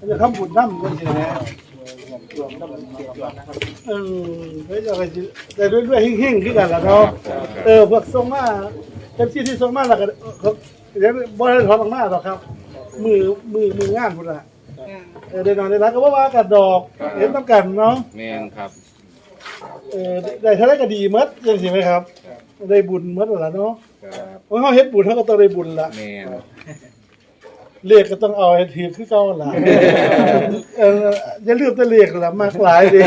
มันจะทำบุญน้ำกันใช่ไหมเออแล้วจะไปสิแต่ด้วยด้วยๆเฮงๆขึ้นกันละเนาะเออพวกทรงมาเต็มที่ที่ทรงมาแล้วก็เขาเดี๋ยวบ่ได้ถอนออกมาหรอกครับ มือมือมืองานพุ่นละเออได้นอนได้รับก็ว่าว่ากันดอกเห็นต้องกันเนาะแม่นครับเออได้เท่าไรก็ดีหมดจังสิไหมครับ ได้บุญหมดแล้วล่ะเนาะครับเพราะเขาเฮ็ดบุญเขาก็ต้องได้บุญละแม่น เลขก็ต้องเอาให้ถือคือเก่าล่ะเอออย่าลืมแต่เลขล่ะมากหลายดิ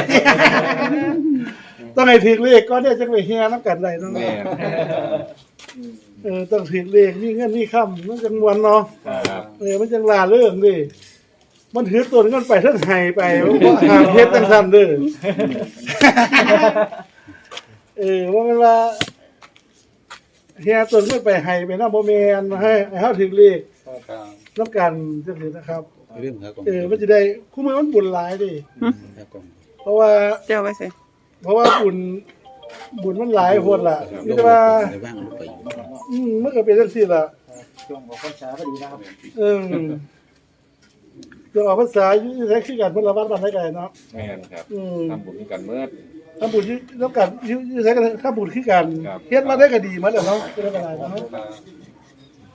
ต้องให้ถือเลขก็เนี่ยจังไปเฮียน้ำกันได้เนาะแม่นเออต้องถือเลขมีเงินมีคำมันจังมวนเนาะครับ เออมันจังลาเรื่องดิมันถือตัวเงินไปทั้งไห้ไปว่าหามเฮ็ดจังซั่นเด้อเออว่ามันว่าเฮียตัวเงินไปไห้ไปนำบ่แม่นให้ให้เฮาถือเลข น้ำกันจังซี่นะครับเรื่องครับกองเออมันจะได้คู่มือมันบุญหลายดิครับกองเพราะว่า เจ้าไปสิเพราะว่าบุญบุญมันหลายโหดล่ะนี่แต่ว่าในว่างลงไปอยู่อืมมันก็เป็นจังซี่ล่ะ ช่วงของพรรษาพอดีนะครับเออเรื่องออกภาษาอยู่ใช้คือกันเพิ่นละวัดบ้านไดไกลเนาะ แม่นครับอืม ทำบุญกันเมื่อ ทำบุญอยู่แล้วกันอยู่อยู่ใช้กันถ้าบุญคือกันครับ เฮ็ดมาได้ก็ดีมาแล้วเนาะคือได้ก็ได้เนาะ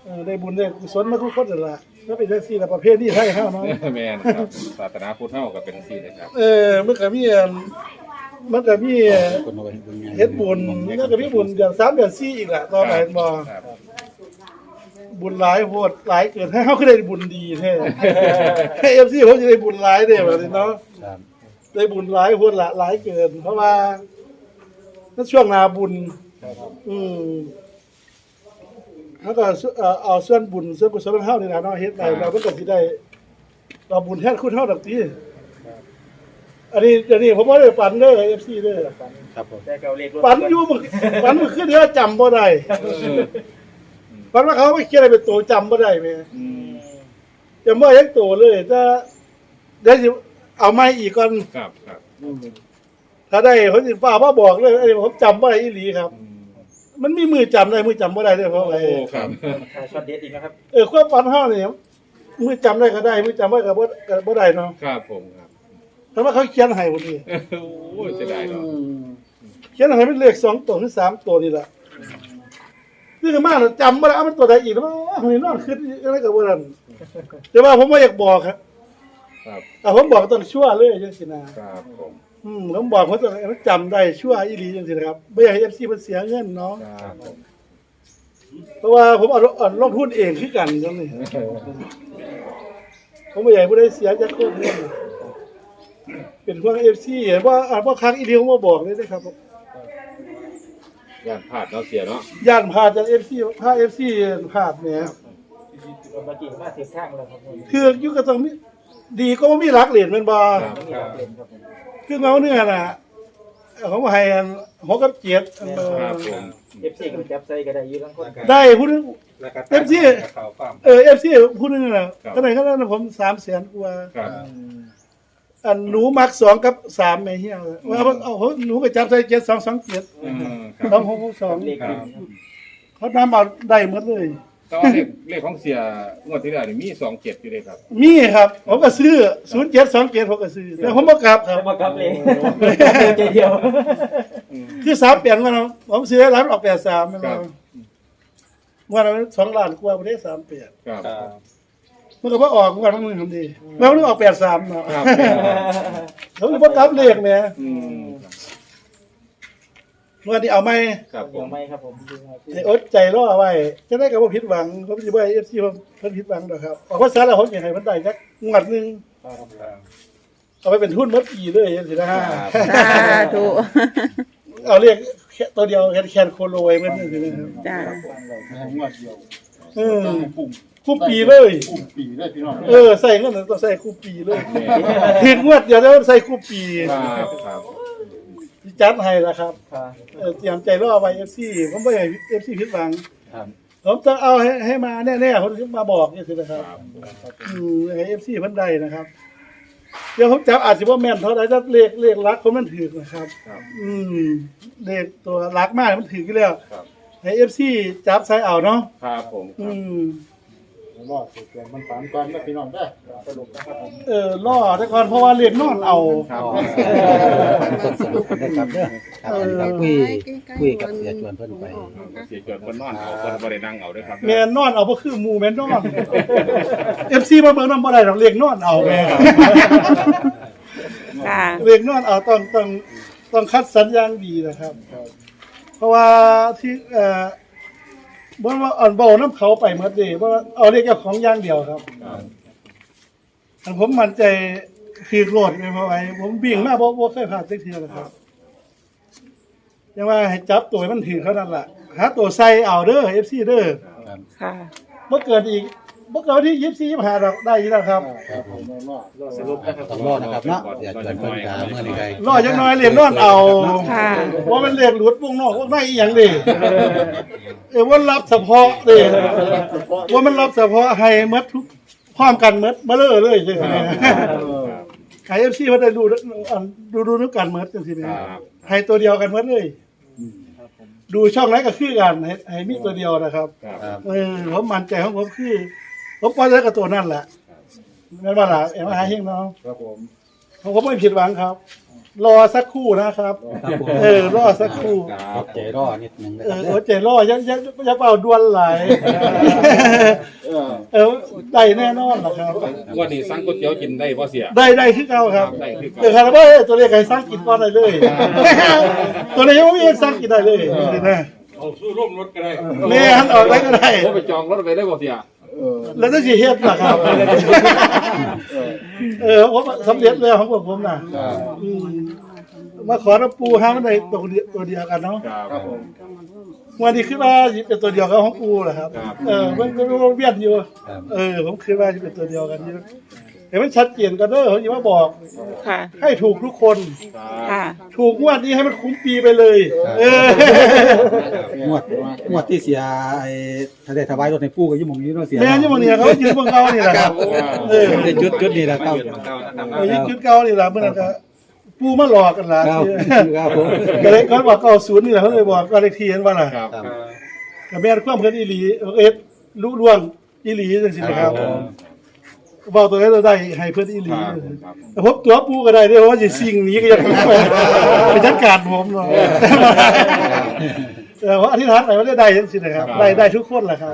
เออได้บุญได้กุศลมาทุกคนนั่นล่ะแล้วเป็นจังซี่ล่ะประเภทนี้ไทยเฮาเนาะ แม่นครับศาสนาพุทธเฮาก็เป็นที่นะครับเออมันก็มีอันมันก็มีคนเอาไว้ให้บุญงานเฮ็ดบุญแล้วก็มีบุญเดือน3เดือน4อีกล่ะต่อไปบ่ครับบุญหลายโหดหลายเกินให้เฮาคือได้บุญดีแท้ ให้ FC เขาจะได้บุญหลายเด้บัดนี้เนาะ ครับได้บุญหลายโหดละหลายเกิน เพราะว่านั่นช่วงหนาบุญ อืม แล้วก็ส่วนเอ่อเอาส่วนบุญส่วนกุศลของเฮานี่ล่ะเนาะเฮ็ดได้เราก็สิได้เราบุญแทนคุณเฮาดอกติอันนี้เดี๋ยวนี้ผมบ่ได้ปันเด้อ FC เด้อครับผมแต่เก่าเลขรถปันอยู่มึงปันเมื่อคืนเดียวจำบ่ได้ปันว่าเขาไม่เขียนอะไรเป็นตัวจำบ่ได้แม่อืมจำบ่ได้ยังตัวเลยถ้าเดี๋ยวสิเอาไม้อีกก่อน ครับครับถ้าได้ผมสิฟ้ามาบอกเลยไอ้นี่ผมจำบ่ได้อีหลีครับ อืม มันมีมือจำได้มือจำบ่ได้เด้อเพราะอะไร โอ้ครับ ถ่ายช็อตเด็ดอีกนะครับ เออความฝันเฮาเนี่ยมือจำได้ก็ได้มือจำบ่ได้ก็บ่ก็บ่ได้เนาะครับผมครับแต่ว่าเขาเขียนให้พุ่นนี่โอ้ยเสียดายเนาะเขียนให้เป็นเลขสองตัวหรือสามตัวนี่ล่ะนี่ก็มาแล้วจำบ่ได้เอามันตัวใดอีกแล้วเฮ้ยนอนคิดอะไรก็บ่ได้แต่ว่าผมบ่อยากบอกครับครับ อะผมบอกต้องชั่วเลยจังซี่นะครับผม อืมผมบอกว่าต้องให้มันจำได้ชั่วอีหลีจังซี่นะครับบ่อยากให้ FC เพิ่นเสียเงินเนาะครับผมเพราะว่าผมเอาเอาลงทุนเองคือกันจังนี่ผมไม่อยากให้ผู้ใดเสียจากคนเนี่ยเป็นพวกเอฟซีเห็นว่าอ่าพวกครั้งอีเดียวมาบอกเลยนะครับย่านพลาดเนาะเสียเนาะย่านผ่านจากเอฟซีพาเอฟซีผ่านเนี่ยมาจริงมาถึงข้างแล้วครับผมคืออยุคก็ต้องมีดีก็บ่มีรักเหรียญแมันบ่ครับนี่ครับเล่น ครับผมคือเงาเนื้อน่ะของไห้อันหกกับเจ็ดอันเบอครับผร์มเอฟซีกับจับใส่ก็ได้อยืนทั้งคนกันได้ผู้นึงเอฟซีเออเอฟซีผู้นึงน่ะก็ได้ก็ได้ผมสามแสนกว่า ครับอันหนูมักสองกับสามแม่เฮียว่าเอาเอาหนูก็จับใส่เจ็ดสองสองเจ็ดอืมครับสองหกหกสองเลขครับ เขานำเอาได้หมดเลย แต่ว่าเลขเลขของเสียงวดที่แล้วนี่มีสองเจ็ดอยู่เลยครับมีครับ ผมก็ซื้อศูนย์เจ็ดสองเจ็ดผมก็ซื้อแต่ผมบ่กลับครับแล้วมากับเลยใจเดียวคือสามเปลี่ยนมาเนาะผมซื้อร้านออกแปดสามมันครับว่าเราสองล้านกว่าประเทศสามเปลี่ยนครับมันก็บ่ออกมันมันทำดีแล้วมันออกแปดสามเนาะครับผมก็บ่กลับเลขแหม่อืม ว่าที่เอาไหมครับผยัมงไม่ครับผมให้อดใจรอไว้จะได้กับบ่ผิดหวังผมสิบ่ให้ FC เพิ่นผิดหวังดอกครับออกภาษาแล้วผมอยากให้มันได้จักงวดหนึงเอาไปเป็นทุนหมดปีเลยจังซี่นะฮะสาธุเอาเรียกแค่ตัวเดียวแค่แคนโคโลไว้มันนึงใช่ไหมครับจ้าเออคู่ปีเลยปีเลยพี่น้องเออใส่เงินต้องใส่คู่ปีเลยถึงงวดเดียวแล้วใส่คู่ปี ครับครับ ที่จัดให้ละครับครับเออเตรียมใจรอไว้ FC ผมบ่อยากให้ FC ผิดหวัง ครับผมจะเอาให้ให้มาแน่ๆผมถึงมาบอกนี่สินะครับครับอืมให้ FC เพิ่นได้นะครับ เดี๋ยวผมจับอาจสิบ่แม่นเท่าใดจะเลขเลขลักของมันถูกนะครับ ครับอืมเลขตัวลักมากมันถูกอยู่แล้วครับ ให้ FC จับใส่เอาเนาะครับผมคอืรับม รอดสุดๆมันฝันก่อนนะพี่น้องได้อสรุปนะครับผมเออล่อแต่ก่อนเพราะว่าเรียนนอนเอา ครับคนสรุปกันได้ครับเด้อครับอันนี้ก็คุยคุยกับเสียจวนเพิ่นไป เสียเกิดคนนอนเอาคนบ่ได้นั่งเอาด้วยครับแม่นนอนเอาบ่คือหมู่แม่นนอน FC มาเบิ่งนำบ่ได้ดอกเรียกนอนเอาแม่ ค่ะ เรียกนอนเอาต้องต้องต้องคัดสรรอย่างดีนะครับ เพราะว่าที่เอ่อ บ่ว่าอ่อนเบาน้ำเขาไปหมดเด้บ่ว่าเอาเรียกเจ้าของอย่างเดียวครับอันผมมั่นใจคือโลดไม่พอไว้ผมวิ่งมาบ่บ่เคยพลาดสักทีเลยครับยังว่าให้จับตัวให้มันถือเท่านั้นล่ะหาตัวใส่เอาเด้อ FC เด้อค่ะบ่เกิดอีก บ่เกิดวันที่24 25ดอกได้อยู่แล้วครับครับผมรอดสรุปนะครับต้องรอดนะครับเนาะเสียจวนเพิ่นกาเมื่อนี้ไงรอจักหน่อยเรียนนอนเอาค่ะ ว่ามันเรียกหลุดวงนอกวงในอีหยังดิเออว่ารับเฉพาะดิว่ามันรับเฉพาะให้หมดทุกพร้อมกันหมดมาเลยเลยใช่ไหมไอเอฟซีมันได้ดูอันดูดูนึกกันหมดจังซี่แหมครับให้ตัวเดียวกันหมดเลยครับผมดูช่องไหนก็คือกันให้ให้มีตัวเดียวนะครับ ครับครับเออผมมั่นใจของผมคือ ผมปล่อยได้กับตัวนั่นแหละนั่นว่าล่ะเอ็มหาเฮงเนาะครับผมผมก็ไม่ผิดหวังครับ รอสักครู่นะครับ ครับผมเออรอสักครู่อดใจรอนิดนึงนะเอครับอเด้โอ้อเจรออยังยังยังเป่าดวนไหลายเออเออได้แน่นอนล่ะครับ งวันนี้สั่งก๋วยเตี๋ยวกินได้บ่เสีย ได้ได้คือเก่าครับได้คือเออเก่าครับว่าเอ้ยตัวเลขไก่สร้างกินก่อนได้เลย ตัวนี้ยังไม่มีสร้างกินได้เลยนี่นะเอาสู้ร่วมรถก็ได้แม่หันออกได้ก็ได้ ผมไปจองรถไปได้บ่เสีย เออแล้วต้องสิเฮ็ดล่ะครับ เออ เออผมสำเร็จแล้วของผมผมน่ะครับ อืมมาขอรับปูห้ามันได้ตัวเดียวตัวเดียวกันเนาะครับครับผมวันนี้คือว่าสิเป็นตัวเดียวกับของปูเหรอครับ ครับ เออมันก็มันเวียนอยู่ ครับ เออ ผมคิดว่าจะเป็นตัวเดียวกันอยู่ เห็นมันชัดเจนกันเด้อเขาจะมาบอก ค่ะ ให้ถูกทุกคน ค่ะ ถูกงวดนี้ให้มันคุ้มปีไปเลย เอองวดงวดที่เสียไอ้ถ้าได้ถวายรถในปู่ก็อยู่หม่องนี้เนาะเสียแม่นี่มันเนี่ยเขายืนเมืองเก่านี่แหละครับเออได้จุดจุดนี้แหละครับเออยืนจุดเก่านี่แหละเมื่อนั้นก็ปูมาหลอกกันล่ะครับครับผมก็เลยเขาบอกเก่าศูนย์นี่แหละเขาเลยบอกก็เลยทีเห็นว่าล่ะครับครับกับแม่นความเพิ่นอีหลีเอ็ดรู้ล่วงอีหลีจังซี่นะครับ บอกตัวนี้เราได้ให้เพิ่นอีหลีครับแต่ผมตัวปูก็ได้เด้อเพราะว่าสิสิ่งนี้ก็ยังไปไปจัดการผมเนาะแต่ว่าอธิษฐานไปว่าได้จังซี่นะครับ ได้ได้ทุกคนแหละครับ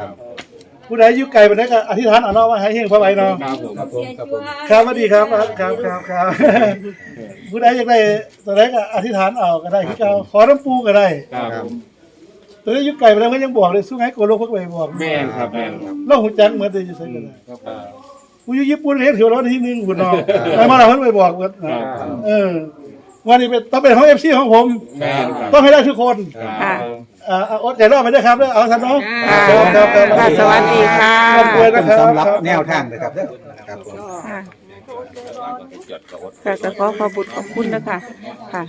ผู้ใดอยู่ไกลไปได้ก็อธิษฐานเอาเนาะว่าให้เฮงพระไว้เนาะ ครับผมครับผม ครับผม ครับสวัสดีครับครับครับครับผู้ใดอยากได้ตัวใดก็อธิษฐานเอาก็ได้คือเก่าขอน้ำปูก็ได้ ครับผมตัวใดอยู่ไกลไปแล้วก็ยังบอกเลยสู้ให้โกโลกพวกไปบอกแม่นครับแม่นครับเราหูจักเหมือนเดิมอยู่ใส่ก็ได้ กูอยู่ญี่ปุ่นเห็นถือรถที่หนึ่งหุ่นเนาะไปมาเราเพิ่นไปบอกเพิ่นครับเออวันนี้เป็นต้องเป็นของ FC ของผมแม่นครับต้องให้ได้ทุกคนครับอ่าเอาอดใจรอไปด้วยครับเด้อเอาซะเนาะค่ะครับครับค่ะสวัสดีค่ะร่ำรวยนะครับ สำหรับแนวทางนะครับเด้อครับผม ค่ะค่ะก็ขอขอบคุญขอบคุณนะคะค่ะ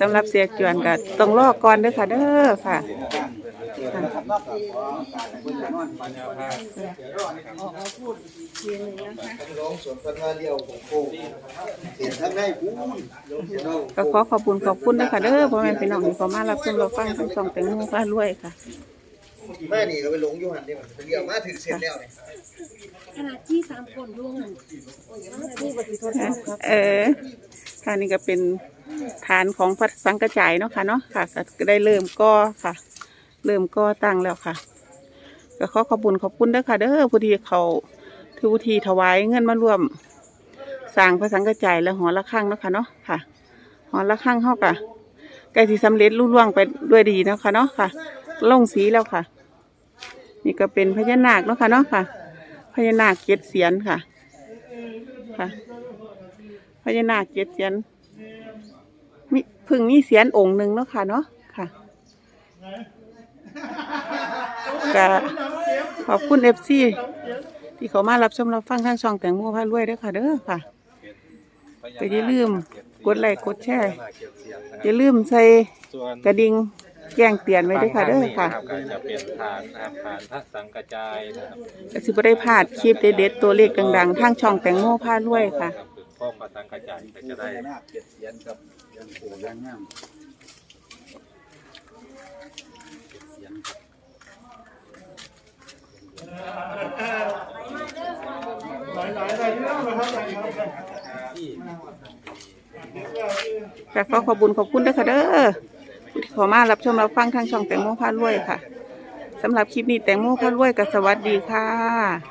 สำหรับเสียจวนก็ต้องรอก่อนเด้อค่ะเด้อค่ะ ค่ะก็ขอขอบคุณขอบคุณนะคะเด้อพ่อแม่พี่น้องที่เข้ามารับชมรับฟังทั้งสองแตงโมฟ้ารวยค่ะแม่นี่ก็ไปหลงอยู่หันนี่มันเดี๋ยวมาถึงเสร็จแล้วเนี่ยขนาดที่สามคนร่วมกันที่ปฏิทดสอบครับเออค่ะนี่ก็เป็นฐานของพระสังกระจายเนาะค่ะเนาะค่ะก็ได้เริ่มก่อค่ะ เริ่มก่อตั้งแล้วค่ะก็ขอขอบคุณขอบคุณเด้อค่ะเด้อผู้ที่เขาทุกทีถวายเงินมาร่วมสร้างพระสังกจายและหอระฆังเนาะค่ะเนาะค่ะ หอระฆังเฮากะใกล้สิสำเร็จรุ่ล่วงไปด้วยดีเนาะค่ะเนาะค่ะ ลงสีแล้วค่ะ นี่ก็เป็นพญานาคเนาะค่ะเนาะค่ะพญานาคเจ็ดเสียนค่ะ ค่ะพญานาคเจ็ดเสียนมีพึ่งมีเสียนองค์หนึ่งเนาะค่ะเนาะค่ะ ก็ขอบคุณเอฟซีที่เขามารับชมรับฟังทางช่องแตงโมพารวยเด้อค่ะเด้อค่ะก็อย่าลืมกดไลค์กดแชร์อย่าลืมใส่กระดิ่งแจ้งเตือนไว้ด้วยค่ะเด้อค่ะก็จะเป็นทางนะครับผ่านพระสังกระจายนะครับก็สิบ่ได้พลาดคลิปเด็ดๆตัวเลขดังๆทางช่องแตงโมพารวยค่ะครับคือพ่อพระสังกระจายก็จะได้หน้าเจ็ดเสียนครับยังโหยังงามเสียนครับ หลายๆได้เรื่องนะครับได้ครับ ค่ะขอขอบุญขอบคุณด้วยค่ะเด้อที่ขอมารับชมรับฟังทางช่องแตงโมพารวยค่ะสำหรับคลิปนี้แตงโมพารวยกับสวัสดีค่ะ